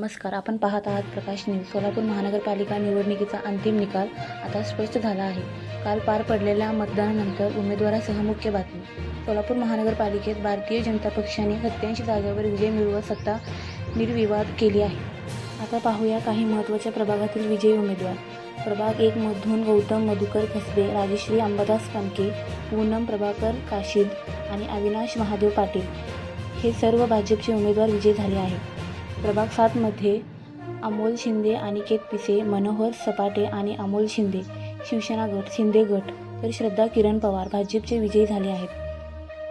नमस्कार. आपण पाहत आहात प्रकाश न्यूज. सोलापूर महानगरपालिका निवडणुकीचा अंतिम निकाल आता स्पष्ट झाला आहे. काल पार पडलेल्या मतदानानंतर उमेदवारासह मुख्य बातमी. सोलापूर महानगरपालिकेत भारतीय जनता पक्षाने सत्याऐंशी जागेवर विजय मिळवत सत्ता निर्विवाद केली आहे. आता पाहूया काही महत्त्वाच्या प्रभागातील विजयी उमेदवार. प्रभाग एक मधून गौतम मधुकर खसबे राजश्री अंबादास कणके पूनम प्रभाकर काशीद आणि अविनाश महादेव पाटील हे सर्व भाजपचे उमेदवार विजय झाले आहेत. प्रभाग सातमध्ये अमोल शिंदे अनिकेत पिसे मनोहर सपाटे आणि अमोल शिंदे शिवसेना गट शिंदे गट तर श्रद्धा किरण पवार भाजपचे विजयी झाले आहेत.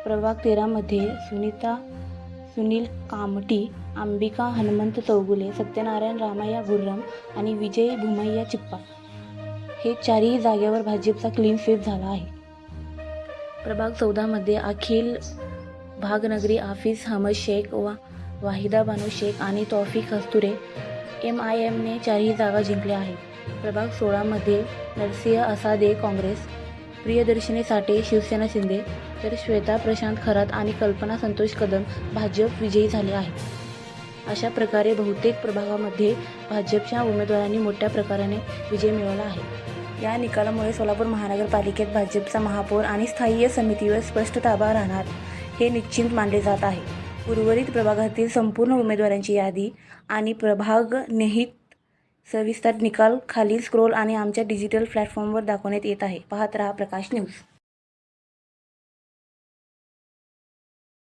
प्रभाग तेरामध्ये सुनीता सुनील कामटी अंबिका हनुमंत चौगुले सत्यनारायण रामय्या गुर्रम आणि विजय भुमय्या चिप्पा. हे चारही जागेवर भाजपचा क्लीन स्वीप झाला आहे. प्रभाग चौदामध्ये अखिल भागनगरी आफिस हमद शेख वा वाहिदा बानू शेख आणि तौफिक हस्तुरे एम आय एमने चारही जागा जिंकल्या आहेत. प्रभाग सोळामध्ये नरसिंह असादे काँग्रेस प्रियदर्शिनी साठे शिवसेना शिंदे तर श्वेता प्रशांत खरात आणि कल्पना संतोष कदम भाजप विजयी झाले आहेत. अशा प्रकारे बहुतेक प्रभागामध्ये भाजपच्या उमेदवारांनी मोठ्या प्रकाराने विजय मिळवला आहे. या निकालामुळे सोलापूर महानगरपालिकेत भाजपचा महापौर आणि स्थायी समितीवर स्पष्ट ताबा राहणार हे निश्चित मानले जात आहे. उर्वरित प्रभागातील संपूर्ण उमेदवारांची यादी आणि प्रभाग निहित सविस्तर निकाल खालील स्क्रोल आणि आमच्या डिजिटल प्लॅटफॉर्मवर दाखवण्यात येत आहे. पाहत रहा प्रकाश न्यूज.